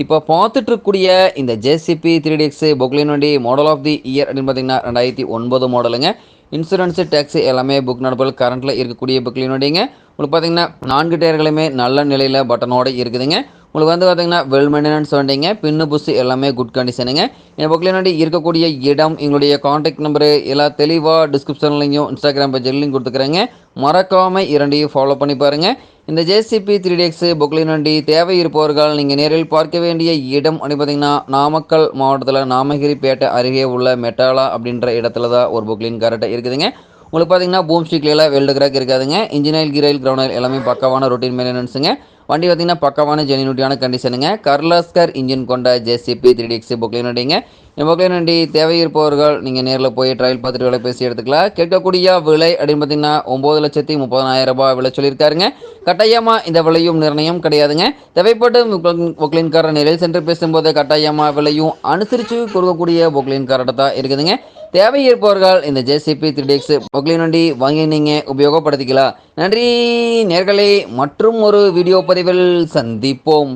இப்போ பார்த்துட்டு இருக்கக்கூடிய இந்த ஜேசிபி த்ரீ டிஎக்ஸ் வண்டி மாடல் ஆஃப் தி இயர் அப்படின்னு பார்த்தீங்கன்னா ரெண்டாயிரத்தி ஒன்பது மாடலுங்க இன்சூரன்ஸு டேக்ஸ் எல்லாமே புக் நடப்புகள் கரண்ட்டில் இருக்கக்கூடிய புக்லின் வண்டிங்க. உங்களுக்கு பார்த்தீங்கன்னா நான்கு டயர்களுமே நல்ல நிலையில் பட்டனோடு இருக்குதுங்க. உங்களுக்கு வந்து பார்த்தீங்கன்னா வெல் மெயின்டெனன்ஸ் வண்டிங்க பின்னு புஸ் எல்லாமே குட் கண்டிஷனுங்க என் பக்கத்தில் புக்லினுடைய இருக்கக்கூடிய இடம் எங்களுடைய காண்டாக்ட் நம்பரு எல்லாம் தெளிவாக டிஸ்கிரிப்ஷன்லையும் இன்ஸ்டாகிராம் பேஜ்லையும் கொடுத்துக்கிறேங்க. மறக்காமல் இரண்டையும் ஃபாலோ பண்ணி பாருங்கள் இந்த ஜேசிபி த்ரீ டிஎக்ஸ் புக்லின் வண்டி தேவை இருப்பவர்கள் நீங்கள் நேரில் பார்க்க வேண்டிய இடம் அப்படி பார்த்தீங்கன்னா நாமக்கல் மாவட்டத்தில் நாமகிரிப்பேட்டை அருகே உள்ள மெட்டாலா அப்படின்ற இடத்துல தான் ஒரு புக்லின் கரெக்டாக இருக்குதுங்க. உங்களுக்கு பார்த்தீங்கன்னா பூம் ஸ்டிக்லாம் வெல்டு கிராக் இருக்காதுங்க. இன்ஜினியல் கிரைல் கிரவுண்ட் எல்லாமே பக்கமான ரொட்டீன் மெயின்டெனன்ஸுங்க வண்டி பார்த்தீங்கன்னா பக்கமான ஜெனியூட்டியான கண்டிஷனுங்க கர்லாஸ்கர் இன்ஜின் கொண்ட ஜேசிபி த்ரீ டிஎக்ஸ் புக்லின் வண்டிங்க? இந்த புக்லின் வண்டி? தேவை இருப்பவர்கள் நீங்கள் நேரில் போய் ட்ரையல் பார்த்துட்டு விலை பேசி எடுத்துக்கலாம். கேட்கக்கூடிய விலை அப்படின்னு பார்த்தீங்கன்னா ஒம்பது லட்சத்தி முப்பதாயிரம் ரூபாய் விலை சொல்லியிருக்காருங்க. கட்டாயமாக இந்த விலையும் நிர்ணயம் கிடையாதுங்க. தேவைப்பட்டு பொக்லின்காரர் நிலையில் சென்று பேசும்போது கட்டாயமாக விலையும் அனுசரித்து கொடுக்கக்கூடிய பொக்லின்கார்ட்ட தான் இருக்குதுங்க. தேவை இருப்பவர்கள் இந்த ஜேசிபி த்ரீ டிஎக்ஸ் பொக்லின் வண்டி வாங்கி நீங்கள் உபயோகப்படுத்திக்கலாம். நன்றி நேர்களை. மற்றும் ஒரு வீடியோ பதிவில் சந்திப்போம்.